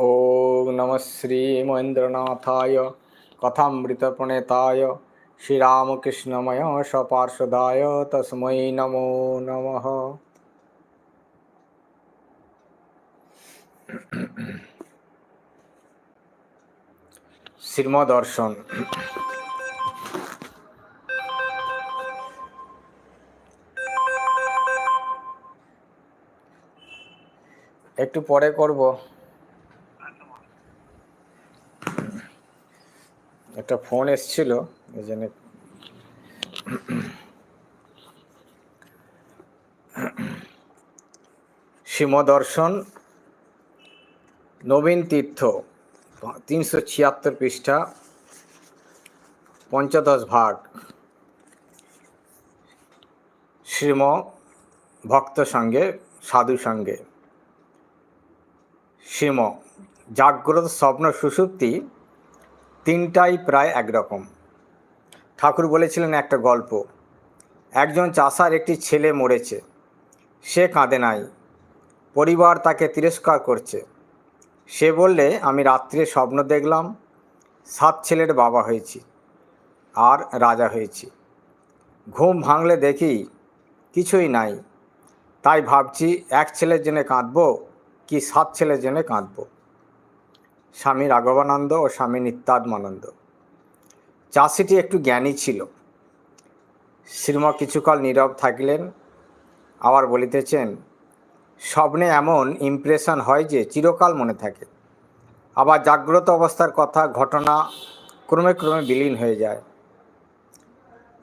ॐ नमः श्रीमहेन्द्रनाथाय कथामृतप्रणेताय श्रीरामकृष्णमय सपार्षदाय तस्मै नमो नमः শ্রীমদর্শন একটু পরে করব একটা ফোন এসছিল, এই জন্য সীমদর্শন নবীন তীর্থ, তিনশো ছিয়াত্তর পৃষ্ঠা, পঞ্চদশ ভাগ। শ্রীম ভক্ত সঙ্গে, সাধু সঙ্গে। শ্রীম জাগ্রত স্বপ্ন সুষুপ্তি তিনটাই প্রায় একরকম। ঠাকুর বলেছিলেন একটা গল্প, একজন চাষার একটি ছেলে মরেছে, সে কাঁদে নাই, পরিবার তাকে তিরস্কার করছে। সে বললে, আমি রাত্রে স্বপ্ন দেখলাম, সাত ছেলের বাবা হয়েছি, আর রাজা হয়েছি। ঘুম ভাঙলে দেখি কিছুই নাই, তাই ভাবছি, এক ছেলের জন্য কাঁদবো কি সাত ছেলের জন্য কাঁদবো? স্বামী রাঘবানন্দ ও স্বামী নিত্যাত্মানন্দ। চাষিটি একটু জ্ঞানী ছিল। শ্রীম কিছুকাল নীরব থাকলেন, আবার বলিতেছেন, স্বপ্নে এমন ইমপ্রেশন হয় যে চিরকাল মনে থাকে। আবার জাগ্রত অবস্থার কথা, ঘটনা ক্রমে ক্রমে বিলীন হয়ে যায়।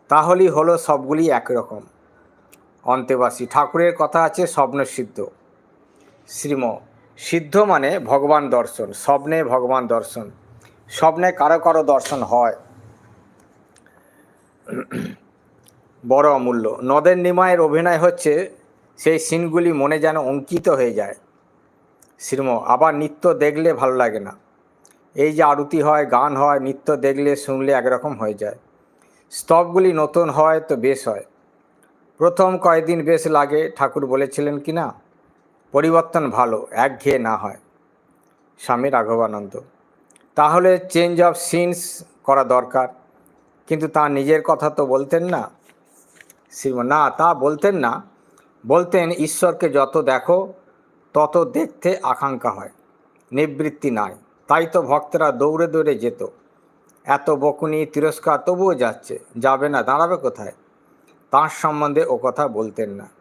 তাহলেই হলো সবগুলি একরকম। অন্তেবাসী, ঠাকুরের কথা আছে স্বপ্ন সিদ্ধ। শ্রীম সিদ্ধ মানে ভগবান দর্শন, স্বপ্নে ভগবান দর্শন। স্বপ্নে কারও কারও দর্শন হয়। বড় অমূল্য। নদের নিমায়ের অভিনয় হচ্ছে সেই সিনগুলি মনে যেন অঙ্কিত হয়ে যায়। শ্রীম, আবার নৃত্য দেখলে ভালো লাগে না। এই যে আরতি হয়, গান হয়, নৃত্য দেখলে, শুনলে একরকম হয়ে যায়। স্তবগুলি নতুন হয় তো বেশ হয়। প্রথম কয়েকদিন বেশ লাগে, ঠাকুর বলেছিলেন কি না পরিবর্তন ভালো, একঘেয়ে না হয়। স্বামী রাঘবানন্দ, তাহলে চেঞ্জ অফ সিনস করা দরকার। কিন্তু তা নিজের কথা তো বলতেন না। শ্রীম না, তা বলতেন না। বলতেন, ঈশ্বরকে যত দেখো, তত দেখতে আকাঙ্ক্ষা হয়। নিবৃত্তি নাই। তাই তো ভক্তরা দৌড়ে দৌড়ে যেত। এত বকুনি, তিরস্কার তবুও যাচ্ছে, যাবে না, দাঁড়াবে কোথায়? তাঁর সম্বন্ধে ও কথা বলতেন না।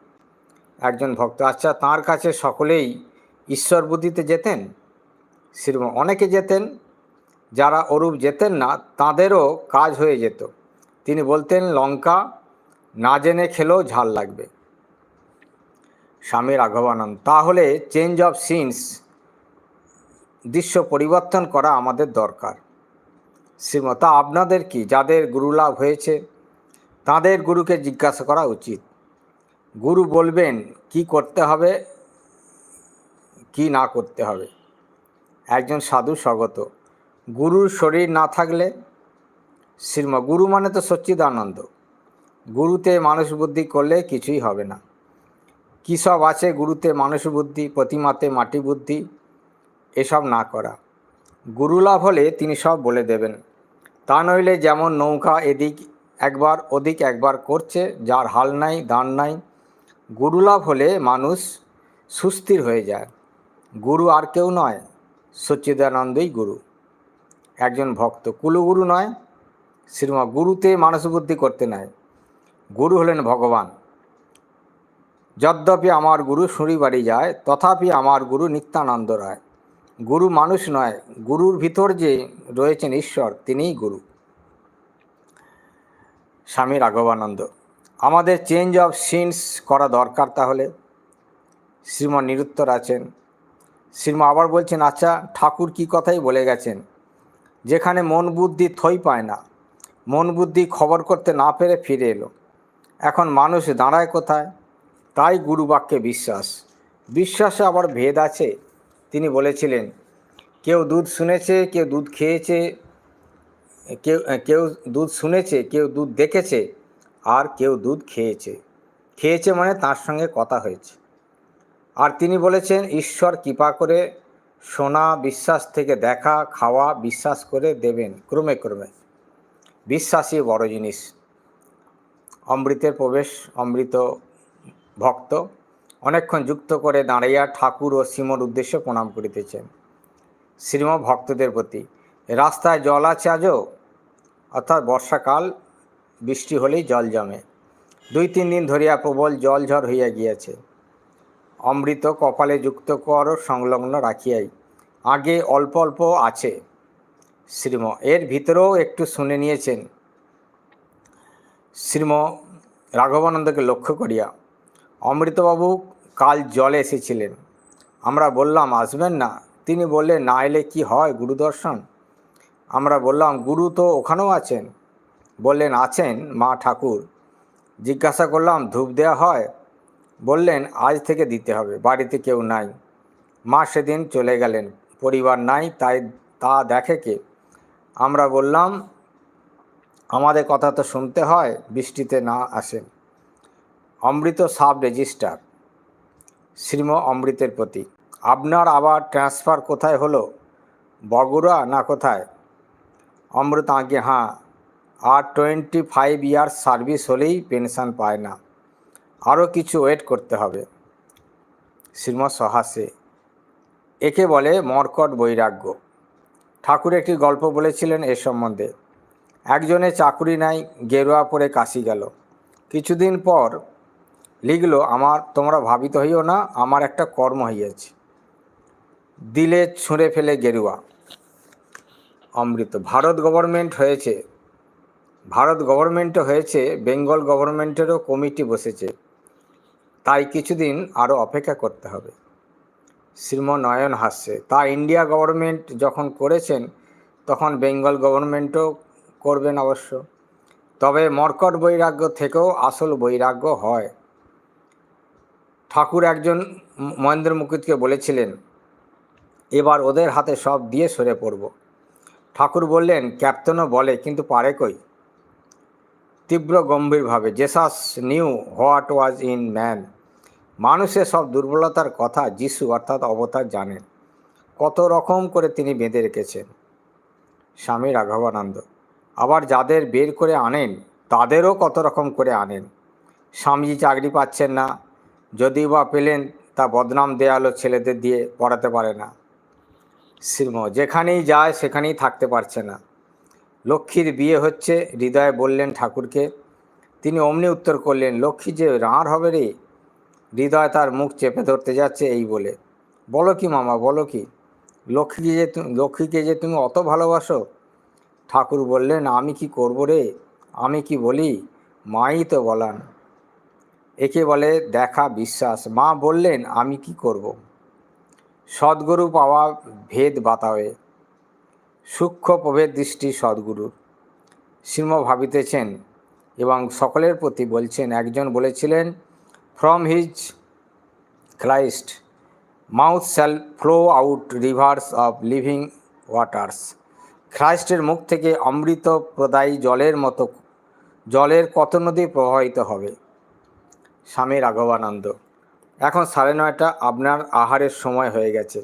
একজন ভক্ত। আচ্ছা তাঁর কাছে সকলেই ঈশ্বর বুদ্ধিতে যেতেন? শ্রীম অনেকে যেতেন, যারা অরূপ যেতেন না, তাঁদেরও কাজ হয়ে যেত। তিনি বলতেন, লঙ্কা না জেনে খেলেও ঝাল লাগবে। স্বামী রাঘবানন্দ, তাহলে চেঞ্জ অফ সিনস দৃশ্য পরিবর্তন করা আমাদের দরকার। শ্রীমতা আপনাদের কি? যাদের গুরু লাভ হয়েছে, তাদের গুরুকে জিজ্ঞাসা করা উচিত। গুরু বলবেন, কি করতে হবে, কি না করতে হবে? একজন সাধু স্বগত। গুরুর শরীর না থাকলে শ্রীম, গুরু মানে তো সচ্চিদানন্দ। গুরুতে মানুষ বুদ্ধি করলে কিছুই হবে না। কী সব আছে গুরুতে মানুষ বুদ্ধি, প্রতিমাতে মাটি বুদ্ধি, এসব না করা। গুরুলাভ হলে তিনি সব বলে দেবেন। তা নইলে যেমন নৌকা এদিক একবার, ওদিক একবার করছে, যার হাল নাই, দান নাই গুরুলাভ হলে মানুষ সুস্থির হয়ে যায়। গুরু আর কেউ নয়, সচ্চিদানন্দই গুরু। একজন ভক্ত কুলুগুরু নয়, শ্রীমা গুরুতে মানুষ বুদ্ধি করতে নেয়। গুরু হলেন ভগবান। যদ্যপি আমার গুরু সুরি বাড়ি যায়, তথাপি আমার গুরু নিত্যানন্দ রায়। গুরু মানুষ নয়, গুরুর ভিতর যে রয়েছেন ঈশ্বর, তিনিই গুরু। স্বামী রাঘবানন্দ। আমাদের চেঞ্জ অফ সিনস করা দরকার তাহলে। শ্রীমা নিরুত্তর আছেন। শ্রীমা আবার বলছেন আচ্ছা ঠাকুর কি কথাই বলে গেছেন? যেখানে মন বুদ্ধি থই পায় না, মন বুদ্ধি খবর করতে না পেরে ফিরে এলো। এখন মানুষ দাঁড়ায় কোথায়? তাই গুরু বাক্যে বিশ্বাস। বিশ্বাসে আবার ভেদ আছে। তিনি বলেছিলেন, কেউ দুধ শুনেছে, কেউ দুধ খেয়েছে, কেউ কেউ দুধ শুনেছে, কেউ দুধ দেখেছে আর কেউ দুধ খেয়েছে। খেয়েছে মানে তার সঙ্গে কথা হয়েছে। আর তিনি বলেছেন, ঈশ্বর কৃপা করে শোনা বিশ্বাস থেকে দেখা, খাওয়া বিশ্বাস করে দেবেন ক্রমে ক্রমে। বিশ্বাসই বড় জিনিস। অমৃতের প্রবেশ, অমৃত ভক্ত অনেকক্ষণ যুক্ত করে দাঁড়াইয়া ঠাকুর ও শ্রীমর উদ্দেশ্যে প্রণাম করিতেছেন। শ্রীম ভক্তদের প্রতি, রাস্তায় জল আছে আজও? অর্থাৎ বর্ষাকাল বৃষ্টি হলেই জল জমে। দুই, তিন দিন ধরিয়া প্রবল জল ঝড় হইয়া গিয়াছে। অমৃত কপালে যুক্ত কর সংলগ্ন রাখিয়াই। আগে অল্প অল্প আছে। শ্রীম, এর ভিতরেও একটু শুনে নিয়েছেন। শ্রীম রাঘবানন্দকে লক্ষ্য করিয়া, অমৃতবাবু, কাল জলে এসেছিলেন। আমরা বললাম, আসবেন না? তিনি বললেন, না এলে কি হয় গুরুদর্শন? আমরা বললাম, গুরু তো ওখানেও আছেন। বললেন, আছেন মা ঠাকুর? জিজ্ঞাসা করলাম, ধূপ দেওয়া হয়? বললেন, আজ থেকে দিতে হবে, বাড়িতে কেউ নাই। মা সেদিন চলে গেলেন, পরিবার নাই, তাই তা দেখে কে? আমরা বললাম, আমাদের কথা তো শুনতে হয়, বৃষ্টিতে না আসেন। অমৃত সাব রেজিস্টার, শ্রীম অমৃতের প্রতি আপনার আবার ট্রান্সফার কোথায় হলো? বগুড়া না কোথায়? অমৃত আগে হ্যাঁ আর টোয়েন্টি ফাইভ ইয়ার্স সার্ভিস হলেই পেনশন পায় না। আরও কিছু ওয়েট করতে হবে। শ্রীমৎ সহাসে, একে বলে মর্কট বৈরাগ্য। ঠাকুর একটি গল্প বলেছিলেন এ সম্বন্ধে। একজনে চাকুরি নাই, গেরুয়া পরে কাশি গেল। কিছুদিন পর লিখল, আমার, তোমরা ভাবিত হইও না, আমার একটা কর্ম হইয়াছে। দিলে ছুঁড়ে ফেলে গেরুয়া। অমৃত, ভারত গভর্নমেন্ট হয়েছে। ভারত গভর্নমেন্টও হয়েছে, বেঙ্গল গভর্নমেন্টেরও কমিটি বসেছে। তাই কিছুদিন আরও অপেক্ষা করতে হবে। শ্রীম নয়ন হাসছে। তা ইন্ডিয়া গভর্নমেন্ট যখন করেছেন, তখন বেঙ্গল গভর্নমেন্টও করবেন অবশ্য। তবে মর্কট বৈরাগ্য থেকেও আসল বৈরাগ্য হয়। ঠাকুর একজন মহেন্দ্র মুকুটকে বলেছিলেন, এবার ওদের হাতে সব দিয়ে সরে পড়ব। ঠাকুর বললেন, ক্যাপ্টেনও বলে, কিন্তু পারে কই? তীব্র গম্ভীরভাবে, Jesus knew what was in man মানুষের সব দুর্বলতার কথা যিশু অর্থাৎ অবতার জানেন। কত রকম করে তিনি বেঁধে রেখেছেন। স্বামী রাঘবানন্দ, আবার যাদের বের করে আনেন, তাদেরও কত রকম করে আনেন? স্বামীজি চাকরি পাচ্ছেন না যদি বা পেলেন, তা বদনাম দেয়ালো ছেলেদের দিয়ে পড়াতে পারে না। শ্রীম যেখানেই যায়, সেখানেই থাকতে পারছে না। লক্ষ্মীর বিয়ে হচ্ছে, হৃদয় বললেন ঠাকুরকে। তিনি অমনি উত্তর করলেন, লক্ষ্মী যে রাঁড় হবে রে, হৃদয় তার মুখ চেপে ধরতে যাচ্ছে এই বলে। বলো কি মামা, বলো কি? লক্ষ্মীকে যে লক্ষ্মীকে যে তুমি অত ভালোবাসো? ঠাকুর বললেন, আমি কি করব রে? আমি কি বলি? মাই তো বলান। একে বলে, দেখা, বিশ্বাস। মা বললেন, আমি কি করব। সদ্গুরু পাওয়া ভেদ বাতাবে সূক্ষ্ম প্রভেদ দৃষ্টি সদ্গুরুর শ্রীম ভাবিতেছেন এবং সকলের প্রতি বলছেন, একজন বলেছিলেন from his Christ mouth shall flow out rivers of living waters খ্রাইস্টের মুখ থেকে অমৃত প্রদায়ী জলের মতো, জলের কত নদী প্রবাহিত হবে? স্বামী রাঘবানন্দ, এখন সাড়ে নয়টা, আপনার আহারের সময় হয়ে গেছে।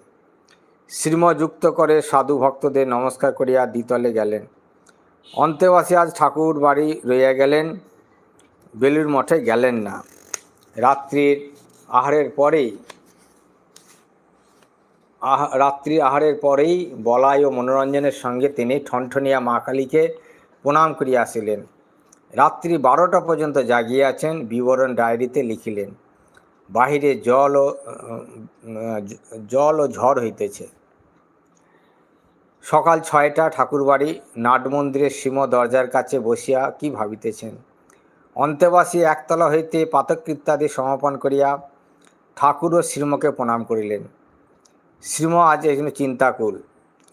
শ্রীম যুক্ত করে সাধু ভক্তদের নমস্কার করিয়া দ্বিতলে গেলেন। অন্তেবাসী আজ ঠাকুর বাড়ি রইয়া গেলেন বেলুর মঠে গেলেন না। রাত্রির আহারের পরেই রাত্রি আহারের পরেই বলাই ও মনোরঞ্জনের সঙ্গে তিনি ঠনঠনিয়া মা কালীকে প্রণাম করিয়া আসিলেন। রাত্রি বারোটা পর্যন্ত জাগিয়ে আছেন, বিবরণ ডায়েরিতে লিখিলেন। বাহিরে জল ও জল ও ঝড় হইতেছে। সকাল ছয়টা ঠাকুরবাড়ি নাট মন্দিরের সীম দরজার কাছে বসিয়া কি ভাবিতেছেন? অন্তেবাসী একতলা হইতে পাতকৃত্যাদি সমাপন করিয়া ঠাকুর ও শ্রীমকে প্রণাম করিলেন। শ্রীম আজ এখানে চিন্তাকুল।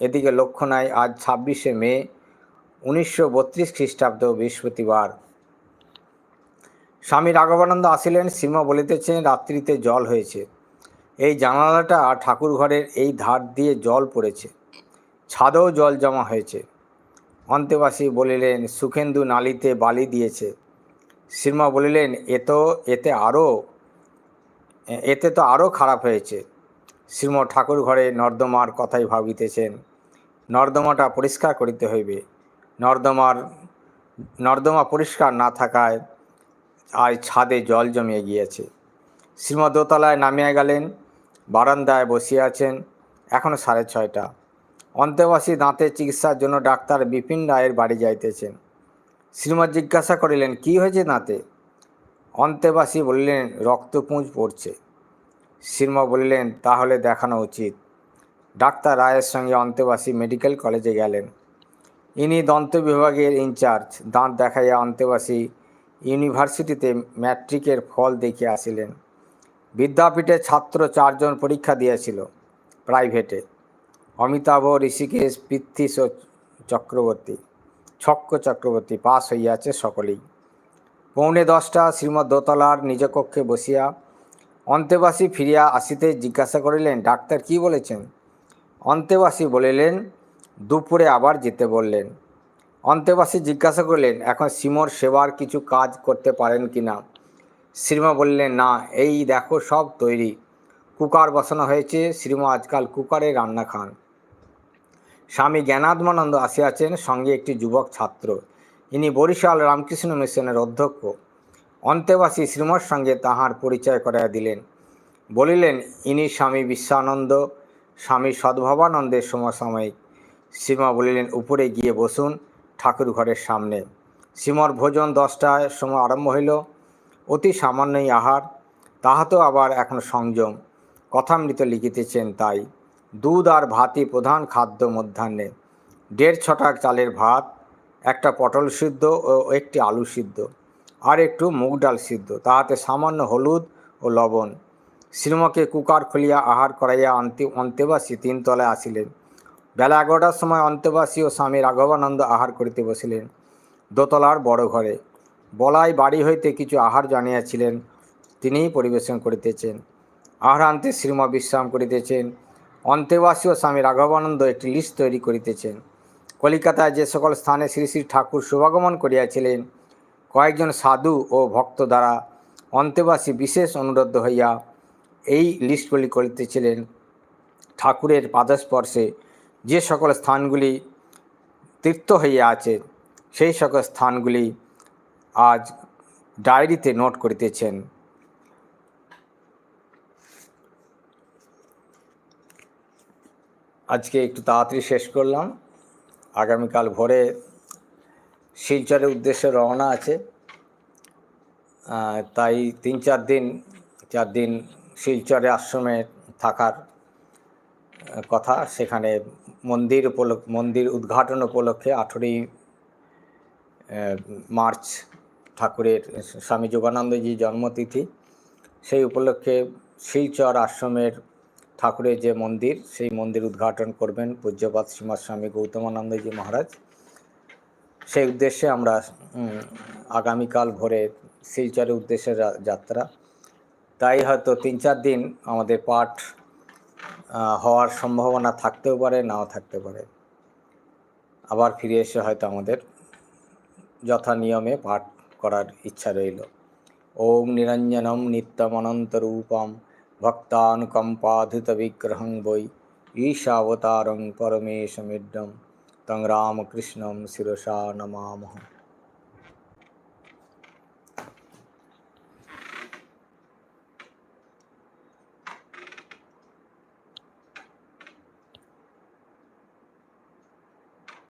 এদিকে লক্ষ্য নাই, আজ ছাব্বিশে মে, উনিশশো বত্রিশ খ্রিস্টাব্দ বৃহস্পতিবার। স্বামী রাঘবানন্দ আসিলেন শ্রীম বলিতেছেন, রাত্রিতে জল হয়েছে। এই জানালাটা ঠাকুর ঘরের এই ধার দিয়ে জল পড়েছে। ছাদেও জল জমা হয়েছে। অন্তেবাসী বলিলেন, সুখেন্দু নালিতে বালি দিয়েছে। শ্রীমা বলিলেন এ তো এতে আরও এতে তো আরও খারাপ হয়েছে। শ্রীম ঠাকুর ঘরে নর্দমার কথাই ভাবিতেছেন, নর্দমাটা পরিষ্কার করিতে হইবে। নর্দমার, নর্দমা পরিষ্কার না থাকায় আজ ছাদে জল জমিয়ে গিয়েছে। শ্রীমদ দোতলায় নামিয়া গেলেন, বারান্দায় বসিয়া আছেন এখনও সাড়ে ছয়টা। অন্তেবাসী দাঁতের চিকিৎসার জন্য ডাক্তার বিপিন রায়ের বাড়ি যাইতেছেন। শ্রীমৎ জিজ্ঞাসা করিলেন, কি হয়েছে দাঁতে? অন্তেবাসী বললেন রক্তপুঁজ পড়ছে। শ্রীম বললেন, তাহলে দেখানো উচিত। ডাক্তার রায়ের সঙ্গে অন্তেবাসী মেডিকেল কলেজে গেলেন। ইনি দন্ত বিভাগের ইনচার্জ। দাঁত দেখাইয়া অন্তেবাসী ইউনিভার্সিটিতে ম্যাট্রিকের ফল দেখিয়ে আসিলেন। বিদ্যাপীঠে ছাত্র চারজন পরীক্ষা দিয়েছিল প্রাইভেটে। অমিতাভ, ঋষিকেশ পৃথ্বীশ চক্রবর্তী। ছক্ক চক্রবর্তী পাস হইয়াছে সকলেই। পৌনে দশটা শ্রীমৎ দোতলার নিজ কক্ষে বসিয়া অন্তেবাসী ফিরিয়া আসিতে জিজ্ঞাসা করিলেন, ডাক্তার কি বলেছেন? অন্তেবাসী বলিলেন, দুপুরে আবার যেতে বললেন। অন্তেবাসী জিজ্ঞাসা করলেন, এখন সিমোর সেবার কিছু কাজ করতে পারেন কি না? শ্রীমা বললেন, না, এই দেখো সব তৈরি। কুকার বসানো হয়েছে শ্রীমা আজকাল কুকারে রান্না খান। স্বামী জ্ঞানাত্মানন্দ আসিয়াছেন, সঙ্গে একটি যুবক ছাত্র। ইনি বরিশাল রামকৃষ্ণ মিশনের অধ্যক্ষ। অন্তেবাসী শ্রীমর সঙ্গে তাহার পরিচয় করাইয়া দিলেন। বলিলেন, ইনি স্বামী বিশ্বানন্দ, স্বামী সদ্ভবানন্দের সমসাময়িক। শ্রীমা বলিলেন, উপরে গিয়ে বসুন। ঠাকুর ঘরের সামনে। শ্রীমর ভোজন দশটায় সময় আরম্ভ হইল। অতি সামান্যই আহার, তাহাতেও আবার এখন সংযম। কথামৃত লিখিতেছেন তাই। দুধ আর ভাতই প্রধান খাদ্য মধ্যাহ্নে। দেড় ছটাক চালের ভাত, একটা পটল সিদ্ধ ও একটি আলু সিদ্ধ, আর একটু মুগ ডাল সিদ্ধ, তাহাতে সামান্য হলুদ ও লবণ। শ্রীমকে কুকার খুলিয়া আহার করাইয়া অন্তে অন্তেবাসী তিনতলায় আসিলেন। বেলা এগারোটার সময় অন্তেবাসী ও স্বামী রাঘবানন্দ আহার করিতে বসিলেন দোতলার বড় ঘরে। বলাই বাড়ি হইতে কিছু আহার জানিয়াছিলেন, তিনিই পরিবেশন করিতেছেন। আহারান্তে শ্রীমা বিশ্রাম করিতেছেন। অন্তেবাসী ও স্বামী রাঘবানন্দ একটি লিস্ট তৈরি করিতেছেন। কলিকাতায় যে সকল স্থানে শ্রী শ্রী ঠাকুর শুভাগমন করিয়াছিলেন, কয়েকজন সাধু ও ভক্ত দ্বারা অন্তেবাসী বিশেষ অনুরোধ হইয়া এই লিস্টগুলি করিতেছিলেন। ঠাকুরের পাদস্পর্শে যে সকল স্থানগুলি তীর্থ হইয়া আছে, সেই সকল স্থানগুলি আজ ডায়েরিতে নোট করিতেছেন। আজকে একটু তাড়াতাড়ি শেষ করলাম। আগামীকাল ভোরে শিলচরের উদ্দেশ্যে রওনা আছে। তাই তিন চার দিন চার দিন শিলচরে আশ্রমে থাকার কথা সেখানে মন্দির উপলক্ষ মন্দির উদ্ঘাটন উপলক্ষে আঠেরোই মার্চ ঠাকুরের স্বামী যোগানন্দজি জন্মতিথি। সেই উপলক্ষে শিলচর আশ্রমের ঠাকুরের যে মন্দির, সেই মন্দির উদ্ঘাটন করবেন পূজ্যপাত শ্রীমৎ স্বামী গৌতমানন্দজি মহারাজ। সেই উদ্দেশ্যে আমরা আগামীকাল ভোরে শিলচরের উদ্দেশ্যে যাত্রা। তাই হয়তো তিন চার দিন আমাদের পাঠ হওয়ার সম্ভাবনা থাকতেও পারে, নাও থাকতে পারে। আবার ফিরে এসে হয়তো আমাদের যথা নিয়মে পাঠ করার ইচ্ছা রইল। ওম নিরঞ্জনম নিত্যমনন্তরূপম ভক্তানুকম্পাধিত বিগ্রহং বৈ ঈশাবতারং পরমেশমিড্ডম তং রামকৃষ্ণম শিরসা নমামহ